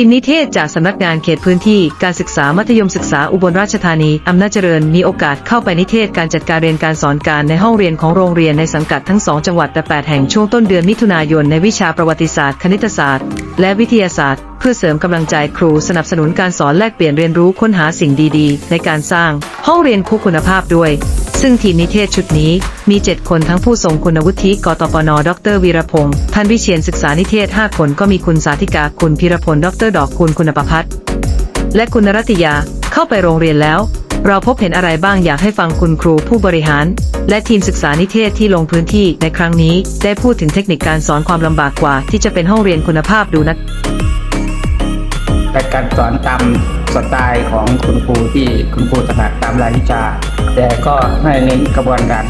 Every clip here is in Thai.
ทีมนิเทศจากสำนักงานเขตพื้นที่การศึกษามัธยมศึกษาอุบลราชธานีอำนาจเจริญมีโอกาสเข้าไปนิเทศการจัดการเรียนการสอนการในห้องเรียนของโรงเรียนในสังกัดทั้งสองจังหวัดแต่8แห่งช่วงต้นเดือนมิถุนายนในวิชาประวัติศาสตร์ คณิตศาสตร์ และวิทยาศาสตร์ เพื่อเสริมกำลังใจครูสนับสนุนการสอนแลกเปลี่ยนเรียนรู้ค้นหาสิ่งดี ๆ ในการสร้าง ห้องเรียนคู่คุณภาพด้วย ซึ่งทีมนิเทศชุดนี้มี 7 คนทั้งผู้ทรงคุณวุฒิกตปน ดรวีรพงศ์ท่านวิเชียนศึกษานิเทศ 5 คนก็มีคุณสาธิกา คุณพิรพล ดร ดอกคุณคุณประพัฒน์และคุณรัติยาเข้าไปโรงเรียนแล้ว เราพบเห็นอะไรบ้างอยากให้ฟังคุณครูผู้บริหาร และทีมศึกษานิเทศที่ลงพื้นที่ในครั้งนี้ ได้พูดถึงเทคนิคการสอนความลำบากกว่า ที่จะเป็นห้องเรียนคุณภาพดูนะแต่การสอนตาม สไตล์ของคุณครูที่คุณครูถนัดตามรายวิชา แต่ก็ให้เน้นกระบวนการ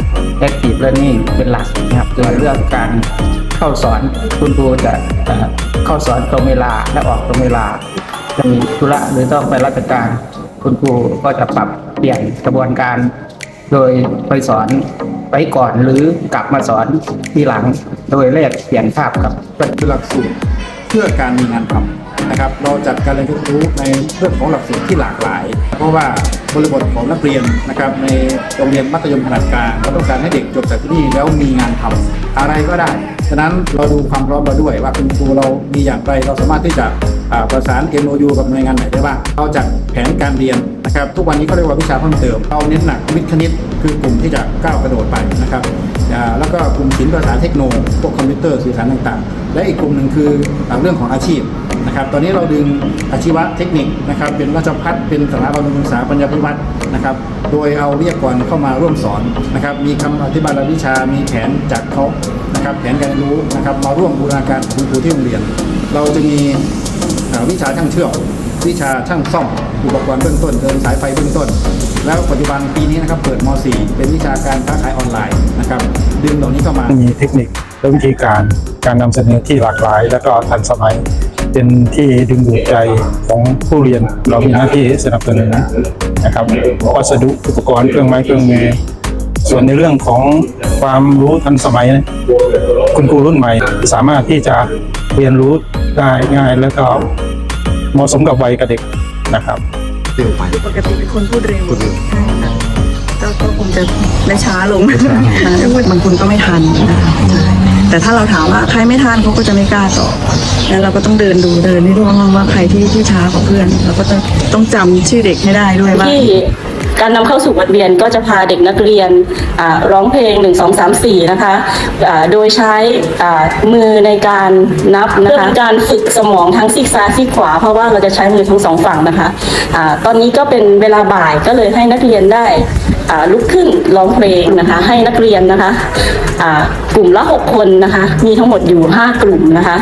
active learning เป็นหลักนะครับส่วนเรื่องการเข้าสอนคุณครูจะเข้าสอนตรงเวลาและออกตรงเวลา จะมีธุระหรือต้องไปราชการ คุณครูก็จะปรับเปลี่ยนกระบวนการ โดยไปสอนไปก่อนหรือกลับมาสอนทีหลังโดยแลกเปลี่ยนภาพกับเป็นหลักสูตรเพื่อการมีงานทำ นะครับเราจัดการเรียนรู้ในเรื่องของหลักสูตรที่หลากหลาย เพราะว่าบริบทของนักเรียนนะครับในโรงเรียนมัธยมขนาดกลางเราต้องการให้เด็กจบจากที่นี่แล้วมีงานทำ อะไรก็ได้ ฉะนั้นเราดูความพร้อมเราด้วยว่าคุณครูเรามีอย่างไร เราสามารถที่จะประสาน MOU กับหน่วยงานไหนได้บ้างเราจัดแผนการเรียนนะครับ ทุกวันนี้เขาเรียกว่าวิชาเพิ่มเติมเราเน้นหนักวิทย์คณิต คือกลุ่มที่จะก้าวกระโดดไปนะครับแล้วก็กลุ่มศิลปภาษาเทคโนโลยีพวกคอมพิวเตอร์สื่อสารต่างๆ และอีกกลุ่มหนึ่งคืออ่าเรื่องของอาชีพนะครับ ตอนนี้เราดึงอาชีวะเทคนิคนะครับ เป็นราชพัฒเป็นสถาบันศึกษาปัญญาพิวัตรนะครับ โดยเอาวิทยากรเข้ามาร่วมสอนนะครับ มีคำอธิบายรายวิชา มีแผนจากเขานะครับแผนการเรียนรู้นะครับมาร่วมบูรณาการคุณครูที่โรงเรียน เราจะมีวิชาช่างเชื่อมวิชาช่างซ่อมอุปกรณ์เบื้องต้นเดินสายไฟเบื้องต้น แล้วปัจจุบันปีนี้นะครับเปิดม .4 เป็นวิชาการค้าขายออนไลน์นะครับดึงเหล่านี้เข้ามามีเทคนิคและวิธีการการนำเสนอที่หลากหลาย และก็ทันสมัยเป็นที่ดึงดูดใจของผู้เรียนเรามีหน้าที่สนับสนุนนะครับวัสดุอุปกรณ์เครื่องไม้เครื่องมือ ส่วนในเรื่องของความรู้ทันสมัยนะคุณครูรุ่นใหม่ สามารถที่จะเรียนรู้ได้ง่ายแล้วก็เหมาะสมกับวัยกับเด็กนะครับปกติเป็นคนพูดเร็วใช่ค่ะก็ก็คงจะได้ช้าลงบางคนก็ไม่ทันนะคะใช่แต่ถ้าเราถามว่าใครไม่ทันเขาก็จะไม่กล้าตอบแล้วเราก็ต้องเดินดูเดินให้ดูว่าใครที่ที่ช้ากว่าเพื่อนเราก็ต้องต้องจำชื่อเด็กให้ได้ด้วยว่าที่ การนำเข้าสู่บทเรียนก็จะพาเด็กนักเรียนร้องเพลง 1 2 3 4 นะคะโดยใช้มือในการนับนะคะการฝึกสมองทั้งซีกซ้ายซีกขวา เพราะว่าเราจะใช้มือทั้งสองฝั่งนะคะอาตอนนี้ก็เป็นเวลาบ่ายก็เลยให้นักเรียนได้ลุกขึ้นร้องเพลงนะคะ ให้นักเรียนนะคะกลุ่มละ 6 คนนะคะ มีทั้งหมดอยู่ 5 กลุ่มนะคะ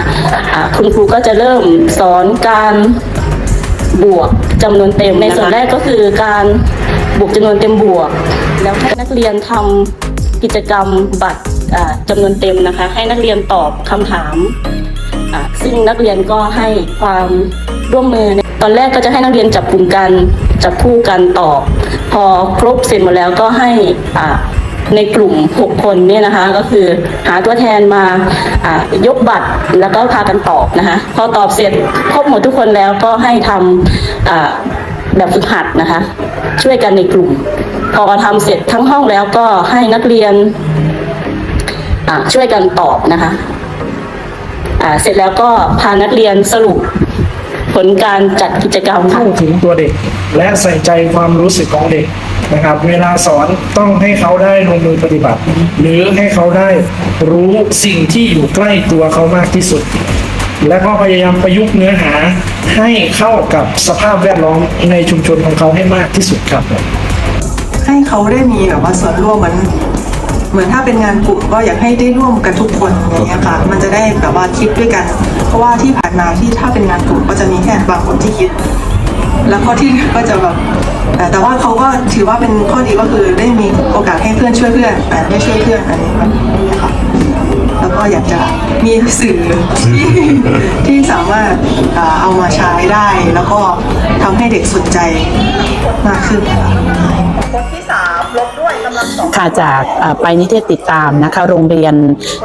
อ่าคุณครูก็จะเริ่มสอนการบวกจำนวนเต็มในส่วนแรกก็คือการ บวกจำนวนเต็มบวก แล้วให้นักเรียนทำกิจกรรมบัตรอ่าจำนวนเต็มนะคะ ให้นักเรียนตอบคำถาม ซึ่งนักเรียนก็ให้ความร่วมมือ ตอนแรกก็จะให้นักเรียนจับกลุ่มกันจับคู่กันตอบ พอครบเสร็จหมดแล้วก็ให้ในกลุ่ม 6 คนเนี่ยนะคะ ก็คือหาตัวแทนมายกบัตรแล้วก็พากันตอบนะคะ พอตอบเสร็จครบหมดทุกคนแล้วก็ให้ทำ แบบฝึกหัดนะคะ ช่วยกันในกลุ่ม พอทำเสร็จทั้งห้องแล้วก็ให้นักเรียนช่วยกันตอบนะคะเสร็จแล้วก็พานักเรียนสรุปผลการจัดกิจกรรมเข้าถึงตัวเด็ก และใส่ใจความรู้สึกของเด็กนะครับ เวลาสอนต้องให้เขาได้ลงมือปฏิบัติ หรือให้เขาได้รู้สิ่งที่อยู่ใกล้ตัวเขามากที่สุด และก็พยายามประยุกต์เนื้อหาให้เข้ากับสภาพแวดล้อมในชุมชนของเขาให้มากที่สุดครับ ให้เขาได้มีแบบว่าส่วนร่วมเหมือนเหมือนถ้าเป็นงานกลุ่มก็อยากให้ได้ร่วมกันทุกคนอย่างเงี้ยค่ะ มันจะได้แบบว่าคิดด้วยกัน เพราะว่าที่ผ่านมาที่ถ้าเป็นงานกลุ่มก็จะมีแค่บางคนที่คิด แล้วข้อที่ก็จะแบบแต่ว่าเขาก็ถือว่าเป็นข้อดีก็คือได้มีโอกาสให้เพื่อนช่วยเพื่อนแต่ได้ช่วยเพื่อนอันนี้ ก็อยากจะมีสื่อที่ที่สามารถเอามาใช้ได้ แล้วก็ทำให้เด็กสนใจมากขึ้นค่ะ ค่ะจากไปนิเทศติดตามนะคะโรงเรียน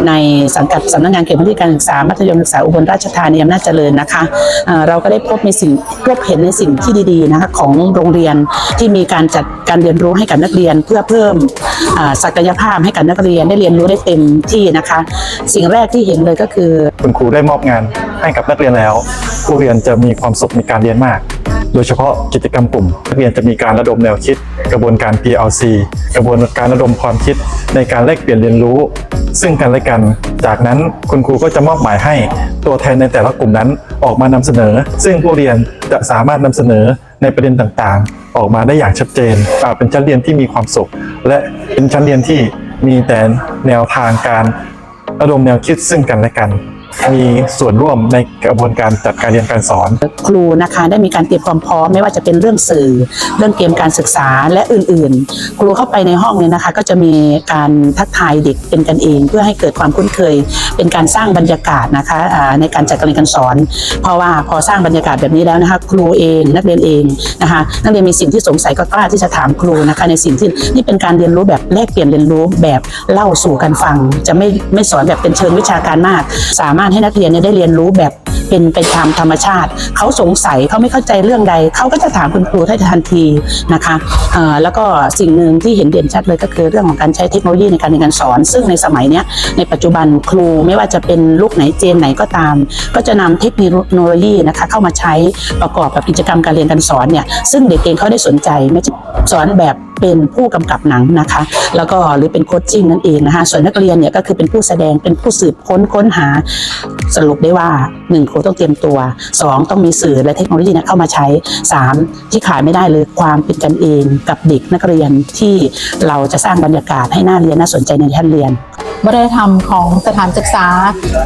ในสังกัดสำนักงานเขตพื้นที่การศึกษามัธยมศึกษาอุบลราชธานีอำนาจเจริญนะคะเอ่อเราก็ได้พบในสิ่งพบเห็นในสิ่งที่ดีๆนะคะของโรงเรียนที่มีการจัดการเรียนรู้ให้กับนักเรียน เพื่อเพิ่มศักยภาพให้กับนักเรียนได้เรียนรู้ได้เต็มที่นะคะ สิ่งแรกที่เห็นเลยก็คือ คุณครูได้มอบงานให้กับนักเรียนแล้ว ผู้เรียนจะมีความสุขในการเรียนมาก โดยเฉพาะกิจกรรมกลุ่มนักเรียนจะมีการระดมแนวคิด กระบวนการ PLC กระบวนการระดมความคิดในการแลกเปลี่ยนเรียนรู้ ซึ่งกันและกัน จากนั้นคุณครูก็จะมอบหมายให้ตัวแทนในแต่ละกลุ่มนั้นออกมานำเสนอ ซึ่งผู้เรียนจะสามารถนำเสนอในประเด็นต่างๆ ออกมาได้อย่างชัดเจน เป็นชั้นเรียนที่มีความสุข และเป็นชั้นเรียนที่มีแต่แนวทางการระดมแนวคิดซึ่งกันและกัน มีส่วนร่วมในกระบวนการจัดการเรียนการสอน ครูนะคะได้มีการเตรียมความพร้อมไม่ว่าจะเป็นเรื่องสื่อ เรื่องเกมการศึกษาและอื่นๆ ครูเข้าไปในห้องเนี่ยนะคะ ก็จะมีการทักทายเด็กเป็นกันเอง เพื่อให้เกิดความคุ้นเคย เป็นการสร้างบรรยากาศนะคะในการจัดการเรียนการสอน เพราะว่าพอสร้างบรรยากาศแบบนี้แล้วนะคะ ครูเองนักเรียนเองนะคะ นักเรียนมีสิ่งที่สงสัยก็กล้าที่จะถามครูนะคะในสิ่งที่นี่เป็นการเรียนรู้แบบแลกเปลี่ยนเรียนรู้แบบเล่าสู่กันฟัง จะไม่ไม่สอนแบบเป็นเชิงวิชาการมากสามารถให้นักเรียนเนี่ยได้เรียนรู้แบบเป็นไปตามธรรมชาติ เขาสงสัยเขาไม่เข้าใจเรื่องใด เขาก็จะถามคุณครูได้ทันทีนะคะเอ่อแล้วก็สิ่งหนึ่งที่เห็นเด่นชัดเลยก็คือเรื่องของการใช้เทคโนโลยีในการเรียนการสอน ซึ่งในสมัยนี้ในปัจจุบันครูไม่ว่าจะเป็นลูกไหนเจนไหนก็ตาม ก็จะนำเทคโนโลยีนะคะเข้ามาใช้ประกอบกับกิจกรรมการเรียนการสอนเนี่ยซึ่งเด็กเองเขาได้สนใจไม่ใช่สอนแบบ เป็นผู้กำกับหนังนะคะ แล้วก็หรือเป็นโคชชิ่งนั่นเองนะคะ ส่วนนักเรียนเนี่ยก็คือเป็นผู้แสดงเป็นผู้สืบค้นค้นหา สรุปได้ว่า1ครูต้องเตรียมตัว 2 ต้องมีสื่อและเทคโนโลยีเนี่ยเข้ามาใช้ 3 ที่ขายไม่ได้เลยความเป็นกันเองกับเด็กนักเรียนที่เราจะสร้างบรรยากาศให้น่าเรียนน่าสนใจในชั้นเรียน วัฒนธรรมของสถานศึกษา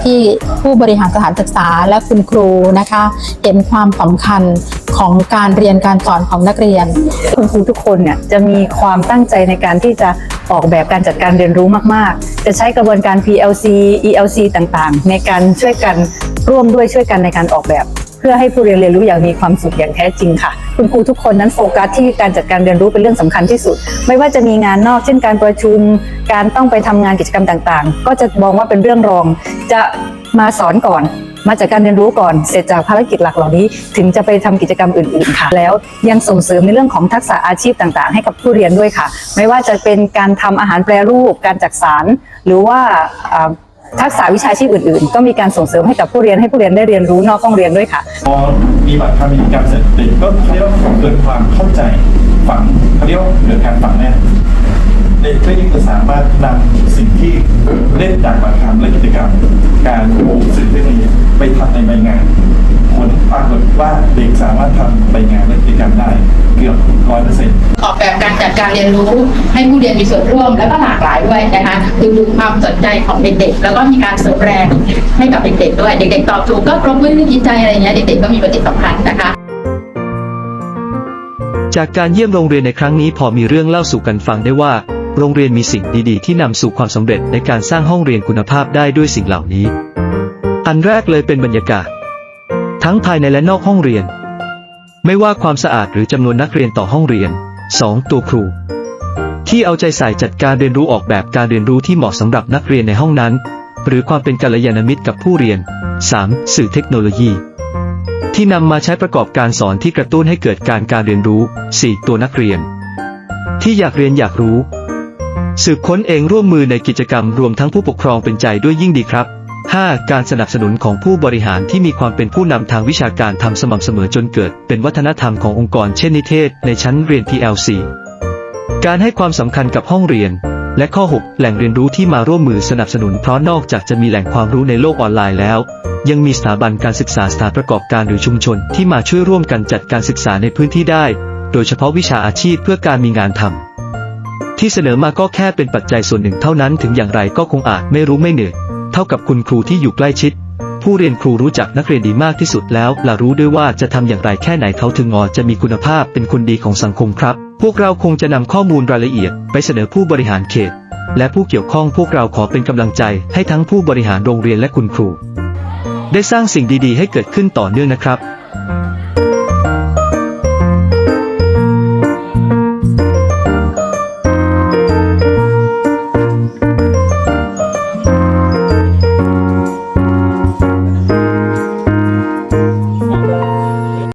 ที่ผู้บริหารสถานศึกษาและคุณครูนะคะ เห็นความสำคัญของการเรียนการสอนของนักเรียน คุณครูทุกคนเนี่ยจะมีความตั้งใจในการที่จะออกแบบการจัดการเรียนรู้มาก ๆ จะใช้กระบวนการ PLC ELC ต่าง ๆ ในการช่วยกันร่วมด้วยช่วยกันในการออกแบบ พื่อให้ผู้เรียนเรียนรู้อย่างมีความสุขอย่างแท้จริงค่ะ คุณครูทุกคนนั้นโฟกัสที่การจัดการเรียนรู้เป็นเรื่องสำคัญที่สุด ไม่ว่าจะมีงานนอกเช่นการประชุม การต้องไปทำงานกิจกรรมต่างๆ ก็จะมองว่าเป็นเรื่องรอง จะมาสอนก่อนมาจากการเรียนรู้ก่อนเสร็จจากภารกิจหลักเหล่านี้ ถึงจะไปทำกิจกรรมอื่นๆค่ะ แล้วยังส่งเสริมในเรื่องของทักษะอาชีพต่างๆ ให้กับผู้เรียนด้วยค่ะ ไม่ว่าจะเป็นการทำอาหารแปรรูป การจักสาร หรือว่า ทักษะวิชาชีพอื่นๆ ก็มีการส่งเสริมให้กับผู้เรียนให้ผู้เรียนได้เรียนรู้นอกห้องเรียนด้วยค่ะ พอมีบัตรทำกิจกรรมเสร็จเด็กก็เรียกว่าเกิดความเข้าใจฝังเขาเรียกว่าเกิดการฝังแน่นเด็กก็ยังจะสามารถนำสิ่งที่เล่นจากบัตรทำและกิจกรรม การปลูกสื่อเรื่องนี้ไปทำในใบงาน รากฏว่าเด็กสามารถทำใบงานและกิจกรรมได้เกือบร้อยเปอร์เซ็นต์ออกแบบการจัดการเรียนรู้ให้ผู้เรียนมีส่วนร่วมและก็หลากหลายด้วยนะคะดึงดูดความสนใจของเด็กๆ แล้วก็มีการเสริมแรงให้กับเด็กๆด้วย เด็กๆตอบถูกก็ปรบมือดีใจอะไรเงี้ยเด็กๆก็มีปฏิสัมพันธ์นะคะจากการเยี่ยมโรงเรียนในครั้งนี้พอมีเรื่องเล่าสู่กันฟังได้ว่า โรงเรียนมีสิ่งดีๆ ที่นำสู่ความสำเร็จในการสร้างห้องเรียนคุณภาพได้ด้วยสิ่งเหล่านี้ อันแรกเลยเป็นบรรยากาศ ทั้งภายในและนอกห้องเรียน ไม่ว่าความสะอาดหรือจำนวนนักเรียนต่อห้องเรียน 2. ตัวครู ที่เอาใจใส่จัดการเรียนรู้ออกแบบการเรียนรู้ที่เหมาะสำหรับนักเรียนในห้องนั้น หรือความเป็นกัลยาณมิตรกับผู้เรียน 3. สื่อเทคโนโลยี ที่นำมาใช้ประกอบการสอนที่กระตุ้นให้เกิดการการเรียนรู้ 4. ตัวนักเรียน ที่อยากเรียนอยากรู้ สืบค้นเองร่วมมือในกิจกรรมรวมทั้งผู้ปกครองเป็นใจด้วยยิ่งดีครับ 5. การสนับสนุนของผู้บริหารที่มีความเป็นผู้นำทางวิชาการทำสม่ำเสมอจนเกิด เป็นวัฒนธรรมขององค์กรเช่นนิเทศ ในชั้นเรียน PLC การให้ความสำคัญกับห้องเรียน และข้อ 6 แหล่งเรียนรู้ที่มาร่วมมือสนับสนุนเพราะนอกจากจะมีแหล่งความรู้ในโลกออนไลน์แล้ว ยังมีสถาบันการศึกษาสถานประกอบการหรือชุมชนที่มาช่วยร่วมกันจัดการศึกษาในพื้นที่ได้ โดยเฉพาะวิชาอาชีพเพื่อการมีงานทำที่เสนอมาก็แค่เป็นปัจจัยส่วนหนึ่งเท่านั้นถึงอย่างไรก็คงอาจไม่รู้ไม่เหนื่อย เท่ากับคุณครูที่อยู่ใกล้ชิด ผู้เรียนครูรู้จักนักเรียนดีมากที่สุดแล้วและรู้ด้วยว่าจะทำอย่างไรแค่ไหนเขาถึงงอจะมีคุณภาพเป็นคนดีของสังคมครับ พวกเราคงจะนำข้อมูลรายละเอียด ไปเสนอผู้บริหารเขต และผู้เกี่ยวข้องพวกเราขอเป็นกำลังใจ ให้ทั้งผู้บริหารโรงเรียนและคุณครู ได้สร้างสิ่งดีๆ ให้เกิดขึ้นต่อเนื่องนะครับ